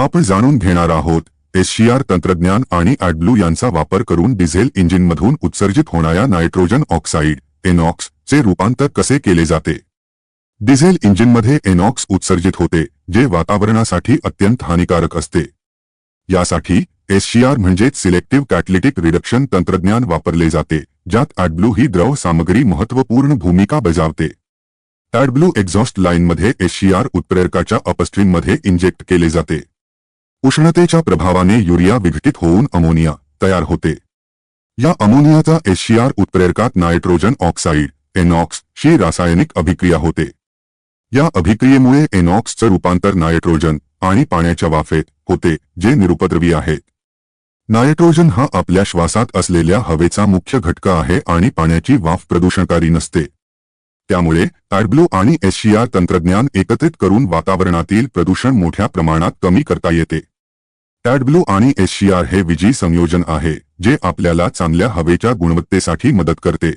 आपण जाणून घेणार आहोत एससीआर तंत्रज्ञान आणि ॲडब्लू यांचा वापर करून डिझेल इंजिनमधून उत्सर्जित होणाऱ्या नायट्रोजन ऑक्साईड एनॉक्स चे रूपांतर कसे केले जाते? डिझेल इंजिनमध्ये एनॉक्स उत्सर्जित होते जे वातावरणासाठी अत्यंत हानिकारक असते. यासाठी एससीआर म्हणजेच सिलेक्टिव्ह कॅटलिटिक रिडक्शन तंत्रज्ञान वापरले जाते ज्यात ॲडब्लू ही द्रव सामग्री महत्त्वपूर्ण भूमिका बजावते. ॲडब्लू एक्झॉस्ट लाईनमध्ये एससीआर उत्प्रेरकाच्या अपस्ट्रीममध्ये इंजेक्ट केले जाते. उष्णतेच्या प्रभावाने युरिया विघटित होऊन अमोनिया तयार होते. या अमोनियाचा एशियार उत्प्रेरकात नायट्रोजन ऑक्साईड एनॉक्स शी रासायनिक अभिक्रिया होते. या अभिक्रियेमुळे एनॉक्सचं रूपांतर नायट्रोजन आणि पाण्याच्या वाफेत होते जे निरुपद्रवी आहेत. नायट्रोजन हा आपल्या श्वासात असलेल्या हवेचा मुख्य घटक आहे आणि पाण्याची वाफ प्रदूषणकारी नसते. त्यामुळे ॲडब्लू आणि एशियार तंत्रज्ञान एकत्रित करून वातावरणातील प्रदूषण मोठ्या प्रमाणात कमी करता येते. ॲडब्लू आणि एससीआर हे विजी संयोजन आहे जे आपल्याला चांगल्या हवेच्या गुणवत्तेसाठी मदत करते.